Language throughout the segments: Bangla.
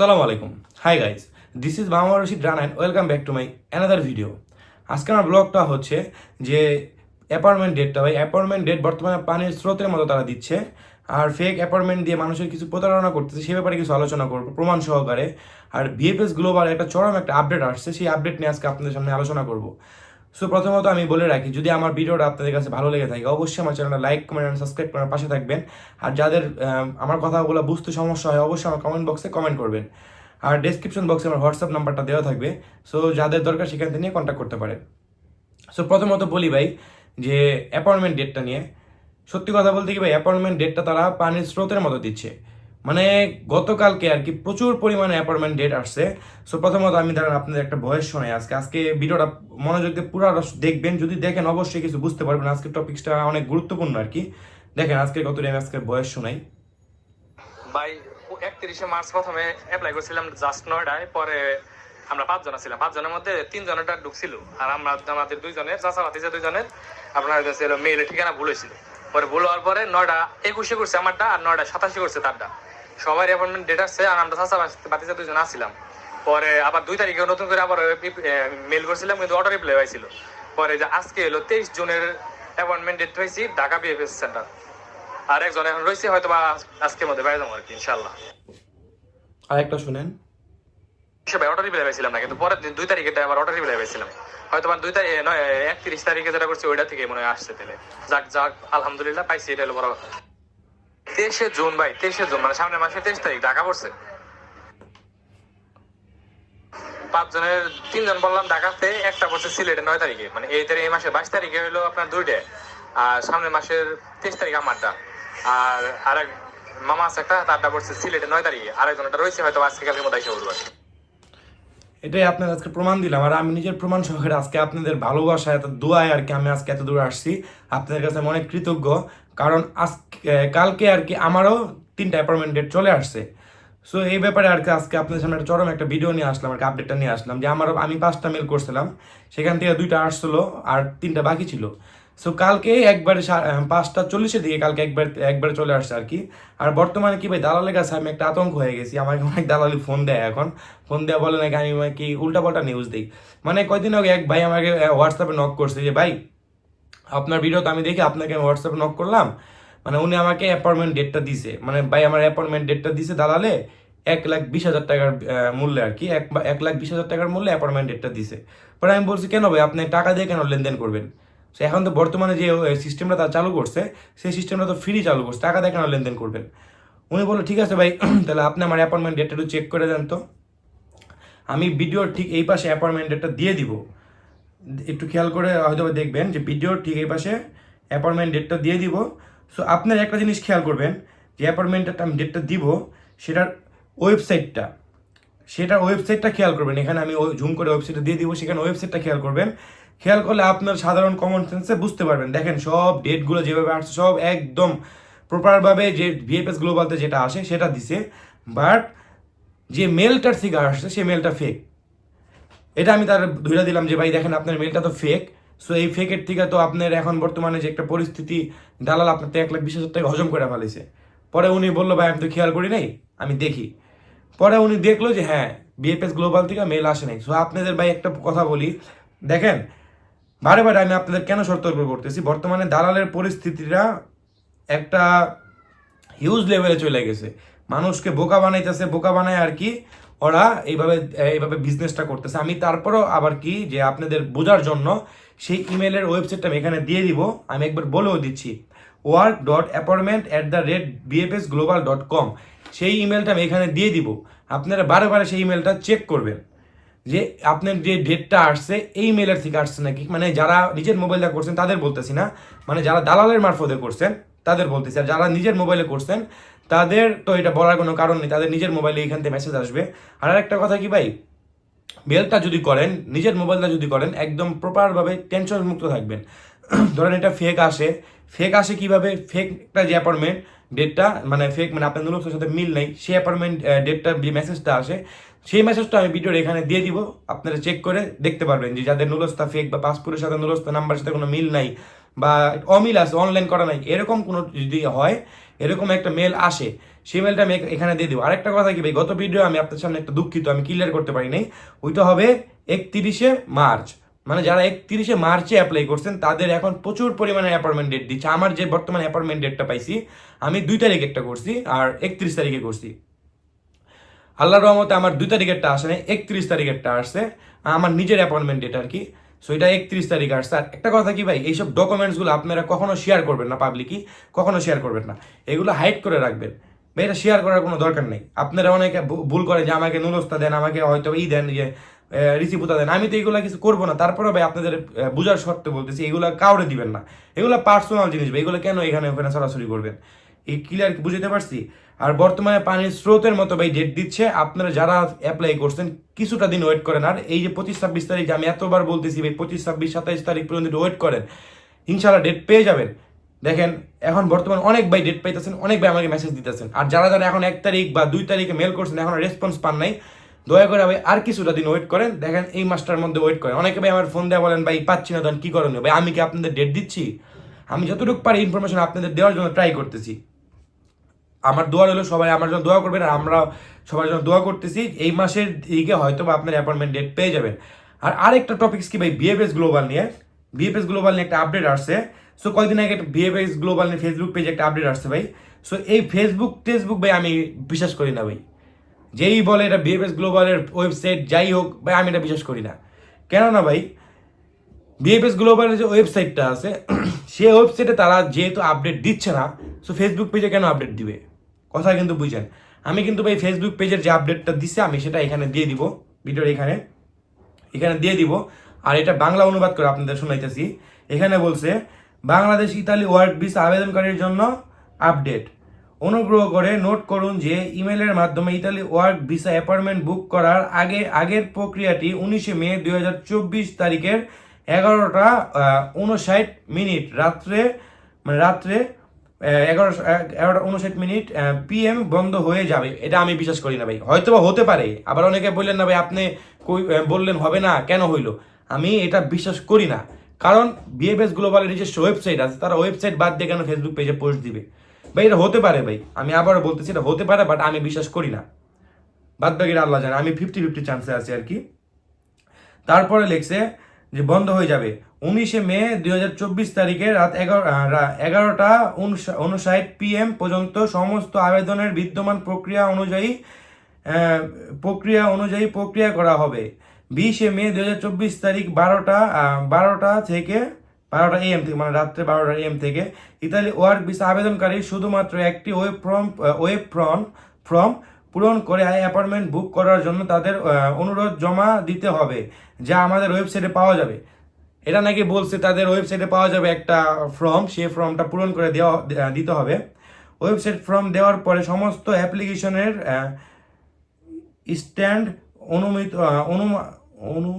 আসসালামু আলাইকুম। হাই গাইস দিস ইজ মামা Rashid run and welcome back to my another video আজকে আমার ব্লগটা হচ্ছে যে অ্যাপার্টমেন্ট ডেটটা ভাই। অ্যাপার্টমেন্ট ডেট বর্তমানে পানির স্রোতের মতো তারা দিচ্ছে। আর ফেক অ্যাপার্টমেন্ট দিয়ে মানুষের কিছু প্রতারণা করতেছে, সে ব্যাপারে কিছু আলোচনা করব, প্রমাণ সহকারে। আর বিএফএস গ্লোবাল একটা চরম একটা আপডেট আসছে, সেই আপডেট নিয়ে আজকে আপনাদের সামনে আলোচনা করব। সো প্রথমত আমি বলে রাখি যদি আমার ভিডিওটা আপনাদের কাছে ভালো লেগে থাকে অবশ্যই আমার চ্যানেলটা লাইক কমেন্ট অ্যান্ড সাবস্ক্রাইব করার পাশে থাকবেন। আর যাদের আম, আমার কথাগুলো বুঝতে সমস্যা হয় অবশ্যই আমার কমেন্ট বক্সে কমেন্ট করবেন। আর ডেসক্রিপশন বক্সে আমার হোয়াটসঅ্যাপ নাম্বারটা দেওয়া থাকবে। সো যাদের দরকার সেখান থেকে নিয়ে কন্ট্যাক্ট করতে পারেন। সো প্রথমত বলি ভাই যে অ্যাপয়েন্টমেন্ট ডেটটা নিয়ে সত্যি কথা বলতে কি ভাই অ্যাপয়েন্টমেন্ট ডেটটা তারা পানির স্রোতের মতো দিচ্ছে। মানে গতকালকে আর কি প্রচুর পরিমাণে অ্যাপয়েন্টমেন্ট ডেট আসছে। সো প্রথমত আমি ধরেন আপনাদের একটা ভয়েস শোনাই আজকে। আজকে ভিডিওটা মনোযোগ দিয়ে পুরো দেখবেন, যদি দেখেন অবশ্যই কিছু বুঝতে পারবেন। আজকের টপিকসটা অনেক গুরুত্বপূর্ণ আর কি। দেখেন আজকে কত আমি আজকে ভয়েস শোনাই। ভাই, একত্রিশে মার্চ প্রথমে অ্যাপ্লাই করছিলাম জাস্ট নয়ডায় পরে আমরা পাঁচজন ছিলাম পাঁচজনের মধ্যে তিনজনেরটা ঢুকছিল। আর আমরা আমাদের দুইজনের চাচা ভাতিজা দুইজনের, আপনার মেইলের ঠিকানা ভুল হয়েছিল। পরে ভুল হওয়ার পরে নয়টা একুশে করছে আমারটা, আর নয়টা সাতাশে করছে তারটা। সবার অ্যাপয়েন্টমেন্ট ডেট আসছে আর আমরা চাচা দুইজন আসছিলাম পরে আবার দুই তারিখে নতুন করে আবার মেল করছিলাম কিন্তু অটো রিপ্লাই হয়েছিল। পরে যে আজকে এলো তেইশ জুনের অ্যাপয়েন্টমেন্ট ডেট হয়েছি ঢাকা বিএফএস সেন্টার আর একজন এখন রয়েছে হয়তো বা আজকের মধ্যে বাইরে যাব আর কি ইনশাল্লাহ আর একটা শুনেন হিসেবে অটো রিপ্লাই পাইছিলাম না কিন্তু পরের দিন দুই তারিখে আবার অটো রিপ্লাই পাইছিলাম। হয়তো বা দুই তারিখ নয় একত্রিশ তারিখে যেটা করছি ওইটা থেকে মনে হয় আসছে তাহলে। যাক যাক আলহামদুলিল্লাহ পাইছি এটা হলো বড় কথা। তেইশে জুন ভাই, তেইশে জুন মানে সামনের মাসে তেইশ তারিখ, ঢাকা পড়ছে। পাঁচজনের, তিনজন বললাম ঢাকাতে, একটা পড়ছে সিলেটে নয় তারিখে মানে এই তারিখ, এই মাসের বাইশ তারিখে হলো আপনার আর সামনের মাসের তেইশ তারিখ আমারটা। আর আরেক মামা আছে একটা, তারটা পড়ছে সিলেটে নয় তারিখে আরেকজনটা রয়েছে, হয়তো আজকে কালকের মধ্যে এসে এটাই আপনাদের আজকে প্রমাণ দিলাম, আর আমি নিজের প্রমাণ সহকারে আজকে আপনাদের ভালোবাসা, এত দোয়ায় আর কি আমি আজকে এত দূরে আসছি। আপনাদের কাছে আমি অনেক কৃতজ্ঞ কারণ আজকে, কালকে আর কি আমারও তিনটা অ্যাপয়েন্টমেন্ট ডেট চলে আসছে। সো এই ব্যাপারে আর কি আজকে আপনাদের সামনে একটা চরম একটা ভিডিও নিয়ে আসলাম আর কি আপডেটটা নিয়ে আসলাম, যে আমারও, আমি পাঁচটা মেল করছিলাম, সেখান থেকে দুইটা আসছিল আর তিনটা বাকি ছিল। সো কালকে একবারে পাঁচটা চল্লিশের দিকে কালকে একবার, একবারে চলে আসছে আর কি। আর বর্তমানে কি ভাই, দালালের কাছে আমি একটা আতঙ্ক হয়ে গেছি আমাকে অনেক দালালি ফোন দেয় এখন। ফোন দেওয়া বলে নাকি আমি কি উল্টাপাল্টা নিউজ দিই। মানে কয়দিন আগে এক ভাই আমাকে হোয়াটসঅ্যাপে নক করছে যে, ভাই আপনার ভিডিও তো আমি দেখি আপনাকে আমি হোয়াটসঅ্যাপে নক করলাম। মানে উনি আমাকে অ্যাপয়েন্টমেন্ট ডেটটা দিছে। মানে ভাই আমার অ্যাপয়েন্টমেন্ট ডেটটা দিছে দালালে এক লাখ বিশ হাজার টাকার মূল্যে আর কি। এক এক লাখ বিশ হাজার টাকার মূল্যে অ্যাপয়েন্টমেন্ট ডেটটা দিছে। পরে আমি বলছি, কেন ভাই, আপনি টাকা দিয়ে কেন লেনদেন করবেন? সে এখন তো বর্তমানে যে সিস্টেমটা তারা চালু করছে, সেই সিস্টেমটা তো ফ্রি চালু করছে। টাকা দিয়ে কেন লেনদেন করবেন? উনি বলল, ঠিক আছে ভাই, তাহলে আপনি আমার অ্যাপয়েন্টমেন্ট ডেটটা একটু চেক করে দেন তো। আমি ভিডিওর ঠিক এই পাশে অ্যাপয়েন্টমেন্ট ডেটটা দিয়ে দিব। একটু খেয়াল করে হয়তো দেখবেন যে ভিডিওর ঠিক এই পাশে অ্যাপয়েন্টমেন্ট ডেটটা দিয়ে দিব। সো আপনার একটা জিনিস খেয়াল করবেন, যে অ্যাপয়েন্টমেন্টটা আমি ডেটটা দিব, সেটার ওয়েবসাইটটা সেটার ওয়েবসাইটটা খেয়াল করবেন। এখানে আমি জুম করে ওয়েবসাইটটা দিয়ে দিব, সেখানে ওয়েবসাইটটা খেয়াল করবেন। খেয়াল করলে আপনার সাধারণ কমন সেন্সে বুঝতে পারবেন। দেখেন সব ডেটগুলো যেভাবে আসছে, সব একদম প্রপারভাবে যে ভিএফএস গ্লোবালতে যেটা আসে, সেটা দিছে। বাট যে মেলটার থেকে আসছে সেই মেলটা ফেক এটা আমি তার ধরে দিলাম যে, ভাই, দেখেন আপনার মেলটা তো ফেক সো এই ফেকের থেকে তো আপনার এখন বর্তমানে যে একটা পরিস্থিতি, দালাল আপনার এক লাখ বিশ হাজার টাকা হজম করে ফেলেছে পরে উনি বলল, ভাই, আমি তো খেয়াল করি নাই, আমি দেখি। পরে উনি দেখল যে হ্যাঁ বিএফএস গ্লোবাল থেকে মেল আসে নাই। সো আপনাদের ভাই, একটা কথা বলি। দেখেন, বারে বারে আমি আপনাদের কেন সতর্ক করতেছি? বর্তমানে দালালের পরিস্থিতিটা একটা হিউজ লেভেলে চলে গেছে। মানুষকে বোকা বানাইতেছে, বোকা বানায় আর কি ওরা এইভাবে এইভাবে বিজনেসটা করতেছে। আমি তারপরও আবার কি, যে আপনাদের বোঝার জন্য সেই ইমেলের ওয়েবসাইটটা আমি এখানে দিয়ে দিব। আমি একবার বলেও দিচ্ছি। Work dot appointment at the rate BFS global dot com সেই ইমেলটা আমি এখানে দিয়ে দিব। আপনারা বারে বারে সেই ইমেলটা চেক করবেন। যে আপনার যে ডেটটা আসছে, এই মেলের থেকে আসছে নাকি? মানে যারা নিজের মোবাইলটা করছেন, তাদের বলতেছি না। মানে যারা দালালের মারফতে করছেন তাদের বলতেছি, আর যারা নিজের মোবাইলে করছেন, তাদের তো এটা বলার কোনো কারণ নেই, তাদের নিজের মোবাইলে এখান থেকে মেসেজ আসবে। আর একটা কথা কি ভাই? মেলটা যদি করেন, নিজের মোবাইলটা যদি করেন, একদম প্রপারভাবে টেনশন মুক্ত থাকবেন। ধরেন এটা ফেক আসে। ফেক আসে কীভাবে? ফেকটা যে অ্যাপয়েন্টমেন্ট ডেটটা মানে ফেক মানে আপনার নুলক্সের সাথে মিল নেই, সেই অ্যাপয়েন্টমেন্ট ডেটটা যে মেসেজটা আসে, সেই মেসেজটা আমি ভিডিওর এখানে দিয়ে দিব। আপনারা চেক করে দেখতে পারবেন যে যাদের নুলস্তা ফেক বা পাসপোর্টের সাথে নুলস্তা নাম্বারের সাথে কোনো মিল নাই বা অমিল আছে অনলাইন করা নাই, এরকম কোনো যদি হয়, এরকম একটা মেল আসে, সেই মেলটা আমি এখানে দিয়ে দিব। আরেকটা কথা কি ভাই, গত ভিডিও আমি আপনার সামনে একটা দুঃখিত, আমি ক্লিয়ার করতে পারি নাই। ওইটা হবে একত্রিশে মার্চ। মানে যারা একত্রিশে মার্চে অ্যাপ্লাই করছেন, তাদের এখন প্রচুর পরিমাণে অ্যাপয়েন্টমেন্ট ডেট দিচ্ছে। আমার যে বর্তমানে অ্যাপয়েন্টমেন্ট ডেটটা পাইছি, আমি দুই তারিখ একটা করছি, আর একত্রিশ তারিখে করছি। আল্লাহর রহমতে আমার দুই তারিখেরটা আসে নাই, একত্রিশ তারিখেরটা আসছে। আমার নিজের অ্যাপয়েন্টমেন্ট ডেট আর কি। সো এটা একত্রিশ তারিখ আসছে আর একটা কথা কি ভাই, এইসব ডকুমেন্টসগুলো আপনারা কখনো শেয়ার করবেন না পাবলিকই কখনো শেয়ার করবেন না। এগুলো হাইড করে রাখবেন। ভাই, এটা শেয়ার করার কোনো দরকার নেই। আপনারা অনেকে ভুল করে যে আমাকে নুলস্তা দেন, আমাকে হয়তো ই দেন, যে রিসিপুতা দেন। আমি তো এগুলো কিছু করব না। তারপরে ভাই, আপনাদের বুঝার শর্তে বলতেছি, এগুলো কাউরে দিবেন না। এগুলো পার্সোনাল জিনিস ভাই, এগুলো কেন এখানে, ওখানে সরাসরি করবেন? এই ক্লিয়ার বুঝতে পারছি? আর বর্তমানে পানির স্রোতের মতো ভাই ডেট দিচ্ছে। আপনারা যারা অ্যাপ্লাই করছেন, কিছুটা দিন ওয়েট করেন। আর এই যে পঁচিশ ছাব্বিশ তারিখ আমি এতবার বলতেছি ভাই, পঁচিশ ছাব্বিশ, সাতাইশ তারিখ পর্যন্ত ওয়েট করেন। ইনশাল্লাহ ডেট পেয়ে যাবেন। দেখেন, এখন বর্তমানে অনেক ভাই ডেট পাইতেছেন, অনেক ভাই আমাকে মেসেজ দিতেছেন। আর যারা যারা এখন এক তারিখ বা দুই তারিখে মেল করছেন, এখন রেসপন্স পান নাই, দয়া করে ভাই আর কিছুটা দিন ওয়েট করেন। দেখেন, এই মাসটার মধ্যে ওয়েট করেন। অনেকে ভাই আমার ফোন দেওয়া বলেন, ভাই, পাচ্ছি না, তখন কী করণীয়? ভাই, আমি কি আপনাদের ডেট দিচ্ছি? আমি যতটুকু পারি ইনফরমেশন আপনাদের দেওয়ার জন্য ট্রাই করতেছি। আমার দোয়া হলো সবাই আমার জন্য দোয়া করবেন আর আমরা সবার জন্য দোয়া করতেছি। এই মাসের দিকে হয়তো বা আপনার অ্যাপয়েন্টমেন্ট ডেট পেয়ে যাবেন। আর আরেকটা টপিক্স কি ভাই? বিএফএস গ্লোবাল নিয়ে। বিএফএস গ্লোবাল নিয়ে একটা আপডেট আসছে। সো কয়েকদিন আগে একটা বিএফএস গ্লোবাল নিয়ে ফেসবুক পেজে একটা আপডেট আসছে ভাই। সো এই ফেসবুক টেসবুক ভাই আমি বিশ্বাস করি না ভাই। যেই বলে এটা বিএফএস গ্লোবালের ওয়েবসাইট যাই হোক, ভাই আমি এটা বিশ্বাস করি না। কেননা ভাই বিএফএস গ্লোবালের যে ওয়েবসাইটটা আছে সেই ওয়েবসাইটে তারা যেহেতু আপডেট দিচ্ছে না সো ফেসবুক পেজে কেন আপডেট দিবে? কথা কিন্তু বুঝেন। আমি কিন্তু ভাই ফেসবুক পেজের যে আপডেটটা দিছে, আমি সেটা এখানে দিয়ে দিব, ভিডিওর এখানে। এখানে দিয়ে দিব। আর এটা বাংলা অনুবাদ করে আপনাদের শোনাইতেছি। এখানে বলছে, বাংলাদেশ ইতালি ওয়ার্ড ভিসা আবেদনকারীর জন্য আপডেট। অনুগ্রহ করে নোট করুন যে ইমেলের মাধ্যমে Italy work visa appointment book করার আগে, আগের প্রক্রিয়াটি উনিশে মে দু হাজার চব্বিশ তারিখের এগারোটা উনষাট মিনিট, রাত্রে মানে রাত্রে এগারো এগারোটা উনষাট মিনিট পিএম বন্ধ হয়ে যাবে। এটা আমি বিশ্বাস করি না ভাই। হয়তো বা হতে পারে। আবার অনেকে বললেন না ভাই, আপনি কই বললেন হবে না, কেন হইল? আমি এটা বিশ্বাস করি না। কারণ বিএফএস গ্লোবালের নিজস্ব ওয়েবসাইট আছে, তারা ওয়েবসাইট বাদ দিয়ে কেন ফেসবুক পেজে পোস্ট দিবে? ভাই, এটা হতে পারে ভাই। আমি আবারও বলতেছি, এটা হতে পারে বাট আমি বিশ্বাস করি না। বাদ বাকিরা আল্লাহ জানে, আমি ফিফটি ফিফটি চান্সে আছি আর কি। তারপরে লিখছে যে বন্ধ হয়ে যাবে। উনিশে মে দুই হাজার চব্বিশ তারিখে রাত এগারো এগারোটা উনষাট পিএম পর্যন্ত সমস্ত আবেদনের বিদ্যমান প্রক্রিয়া অনুযায়ী প্রক্রিয়া অনুযায়ী প্রক্রিয়া করা হবে। বিশে মে দুই হাজার চব্বিশ তারিখ বারোটা বারোটা থেকে, বারোটা এম থেকে মানে রাত্রে বারোটা এম থেকে, ইতালি ওয়ার্ক ভিসা আবেদনকারী শুধুমাত্র একটি web form web form form পূরণ করে অ্যাপার্টমেন্ট বুক করার জন্য তাদের অনুরোধ জমা দিতে হবে, যা আমাদের ওয়েবসাইটে পাওয়া যাবে। এটা নাকি বলছে তাদের ওয়েবসাইটে পাওয়া যাবে একটা ফর্ম সেই ফর্মটা পূরণ করে দেওয়া দিতে হবে। ওয়েবসাইট ফর্ম দেওয়ার পরে সমস্ত অ্যাপ্লিকেশনের স্ট্যান্ড অনুমিত অনুমা অনু,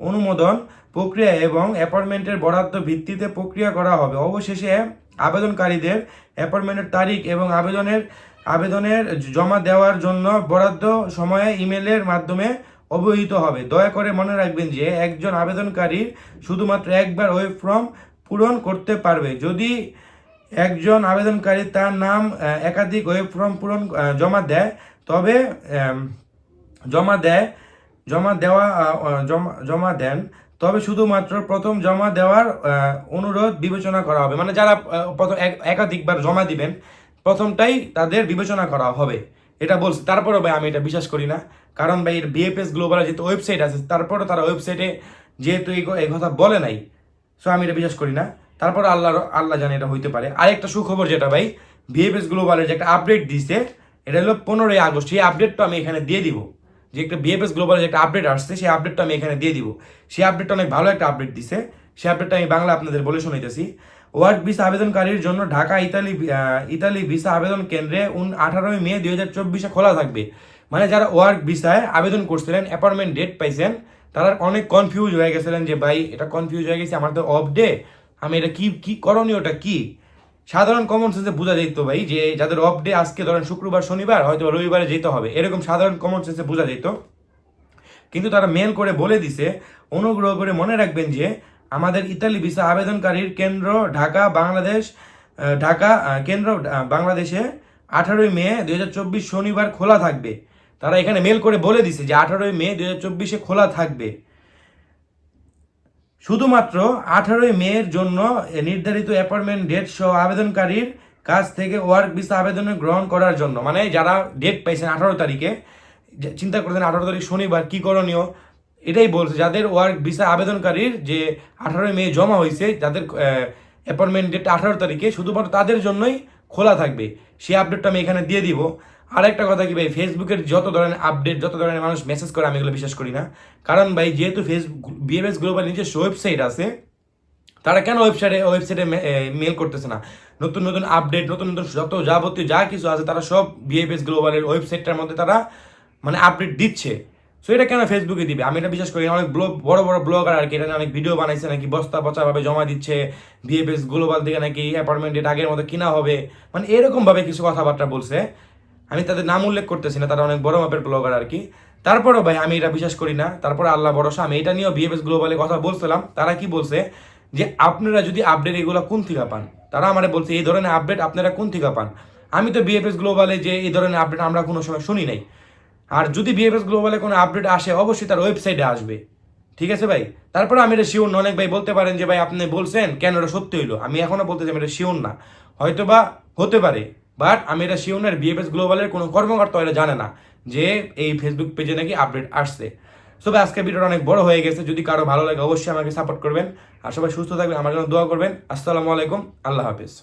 অনুমোদন প্রক্রিয়া এবং অ্যাপার্টমেন্টের বরাদ্দ ভিত্তিতে প্রক্রিয়া করা হবে। অবশেষে আবেদনকারীদের অ্যাপার্টমেন্টের তারিখ এবং আবেদনের আবেদনের জমা দেওয়ার জন্য বরাদ্দ সময়ে ইমেলের মাধ্যমে অবহিত হবে। দয়া করে মনে রাখবেন যে একজন আবেদনকারীর শুধুমাত্র একবার ওয়েব ফর্ম পূরণ করতে পারবে। যদি একজন আবেদনকারী তার নাম একাধিক ওয়েব ফর্ম পূরণ জমা দেয়, তবে জমা দেয়, জমা দেওয়া জমা জমা দেন, তবে শুধুমাত্র প্রথম জমা দেওয়ার অনুরোধ বিবেচনা করা হবে। মানে যারা প্রথম এক- একাধিকবার জমা দিবেন প্রথমটাই তাদের বিবেচনা করা হবে। এটা বলছে। তারপরেও ভাই আমি এটা বিশ্বাস করি না। কারণ ভাই এর বিএফএস গ্লোবাল যেহেতু ওয়েবসাইট আছে তারপরে তারা ওয়েবসাইটে যেহেতু এই কথা বলে নাই সো আমি এটা বিশ্বাস করি না। তারপর আল্লাহ আল্লাহ জানে এটা হইতে পারে। আরেকটা সুখবর যেটা ভাই ভিএফএস গ্লোবালের যে একটা আপডেট দিছে, এটা হলো পনেরোই আগস্ট। সেই আপডেটটা আমি এখানে দিয়ে দিব। যে একটা বিএফএস গ্লোবালের যে একটা আপডেট আসছে, সেই আপডেটটা আমি এখানে দিয়ে দিব। সেই আপডেটটা অনেক ভালো একটা আপডেট দিছে। সেই আপডেটটা আমি বাংলা আপনাদের বলে শোনাইতেছি। ওয়ার্ক ভিসা আবেদনকারীর জন্য ঢাকা, ইতালি ইতালি ভিসা আবেদন কেন্দ্রে উন আঠারোই মে দুই হাজার চব্বিশে খোলা থাকবে। মানে যারা ওয়ার্ক ভিসায় আবেদন করছিলেন অ্যাপয়েন্টমেন্ট ডেট পাইছেন তারা অনেক কনফিউজ হয়ে গেছিলেন যে, ভাই, এটা কনফিউজ হয়ে গেছে, আমার তো অফ ডে আমি এটা কি কি করণীয়টা কি? সাধারণ কমন সেন্সে বোঝা যেত ভাই যে, যাদের অফ ডে আজকে, ধরেন শুক্রবার, শনিবার, হয়তো রবিবারে যেতে হবে, এরকম সাধারণ কমন সেন্সে বোঝা যেত। কিন্তু তারা মেল করে বলে দিছে, অনুগ্রহ করে মনে রাখবেন যে আমাদের ইতালি ভিসা আবেদনকারীর কেন্দ্র ঢাকা, বাংলাদেশ ঢাকা কেন্দ্র বাংলাদেশে আঠারোই মে দুই হাজার চব্বিশ শনিবার খোলা থাকবে। তারা এখানে মেল করে বলে দিছে যে আঠারোই মে দুই চব্বিশে খোলা থাকবে। শুধুমাত্র আঠারোই মের জন্য নির্ধারিত অ্যাপয়েন্টমেন্ট ডেট সহ আবেদনকারীর কাছ থেকে ওয়ার্ক ভিসা আবেদন গ্রহণ করার জন্য। মানে যারা ডেট পাইছেন আঠারো তারিখে চিন্তা করছেন আঠারো তারিখ শনিবার কি করণীয়? এটাই বলছে, যাদের ওয়ার্ক ভিসা আবেদনকারীর যে আঠারোই মে জমা হয়েছে, যাদের অ্যাপয়েন্টমেন্ট ডেট আঠারো তারিখে, শুধুমাত্র তাদের জন্যই খোলা থাকবে। সেই আপডেটটা আমি এখানে দিয়ে দিব। আর একটা কথা কি ভাই ফেসবুকের যত ধরনের আপডেট যত ধরনের মানুষ মেসেজ করে, আমি এগুলো বিশ্বাস করি না। কারণ ভাই, যেহেতু ফেসবুক বিএমএস গ্লোবাল নিজস্ব ওয়েবসাইট আছে, তারা কেন ওয়েবসাইটে ওয়েবসাইটে মেল করতেছে না? নতুন নতুন আপডেট নতুন নতুন যত যাবতীয় যা কিছু আছে, তারা সব বিএফএস গ্লোবালের ওয়েবসাইটটার মধ্যে তারা মানে আপডেট দিচ্ছে। সো এটা কেন ফেসবুকে দিবে? আমি এটা বিশ্বাস করি। অনেক ব্লগ বড় বড় ব্লগার আর কি, এটা অনেক ভিডিও বানাইছে নাকি, বস্তা পচাভাবে জমা দিচ্ছে বিএফএস গ্লোবাল থেকে নাকি অ্যাপার্টমেন্ট আগের মতো কিনা হবে। মানে এরকম ভাবে কিছু কথাবার্তা বলছে। আমি তাদের নাম উল্লেখ করতেছি না, তারা অনেক বড় মাপের ব্লগার আর কি। তারপরেও ভাই, আমি এটা বিশ্বাস করি না। তারপরে আল্লাহ ভরসা, আমি এটা নিয়েও বিএফএস গ্লোবালে কথা বলছিলাম। তারা কি বলছে? যে আপনারা যদি আপডেট এগুলো কোন থেকে পান? তারা আমারে বলছে, এই ধরনের আপডেট আপনারা কোন থেকে পান? আমি তো বিএফএস গ্লোবালে যে এই ধরনের আপডেট আমরা কোনো সময় শুনি নাই। আর যদি বিএফএস গ্লোবালে কোনো আপডেট আসে, অবশ্যই তার ওয়েবসাইটে আসবে। ঠিক আছে ভাই? তারপরে আমি এটা শিওর অনেক ভাই বলতে পারেন যে, ভাই, আপনি বলছেন কেন এটা সত্যি হইল? আমি এখনও বলতে চাই এটা শিওর না। হয়তো বা হতে পারে বাট আমি এটা শিওর না বিএফএস গ্লোবালের কোনো কর্মকর্তা এটা জানে না যে, এই ফেসবুক পেজে নাকি আপডেট আসছে। সো ভাই আজকে ভিডিওটা অনেক বড় হয়ে গেছে। যদি কারও ভালো লাগে, অবশ্যই আমাকে সাপোর্ট করবেন। আর সবাই সুস্থ থাকবেন, আমার জন্য দোয়া করবেন। আসসালামু আলাইকুম, আল্লাহ হাফিজ।